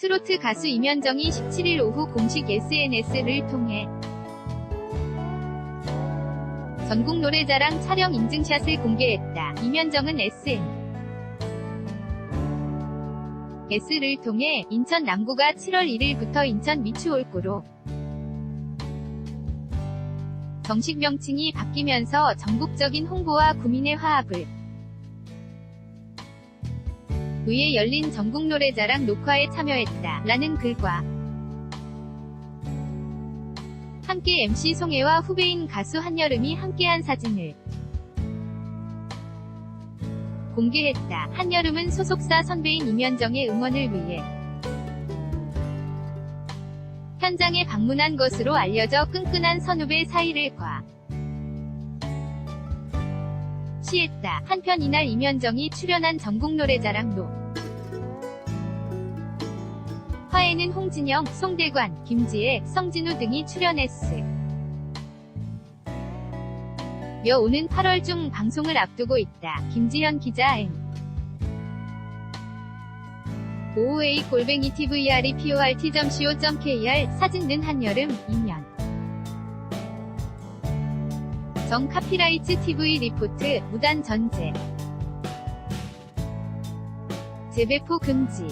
트로트 가수 임현정이 17일 오후 공식 SNS를 통해 전국 노래자랑 촬영 인증샷을 공개했다. 임현정은 SN S를 통해 인천 남구가 7월 1일부터 인천 미추홀구로 정식 명칭이 바뀌면서 전국적인 홍보와 구민의 화합을 위해 열린 전국 노래자랑 녹화에 참여했다. 라는 글과 함께 MC 송혜와 후배인 가수 한여름이 함께한 사진을 공개했다. 한여름은 소속사 선배인 임현정의 응원을 위해 현장에 방문한 것으로 알려져 끈끈한 선후배 사이를 과 시했다. 한편 이날 임현정이 출연한 전국 노래자랑도 화에는 홍진영, 송대관, 김지혜, 성진우 등이 출연했으. 며 오는 8월 중 방송을 앞두고 있다. 김지현 기자 M. OOA 골뱅이 TVR이 PORT.co.kr 사진 는 한여름 2년 정 카피라이트 TV 리포트 무단 전제. 재배포 금지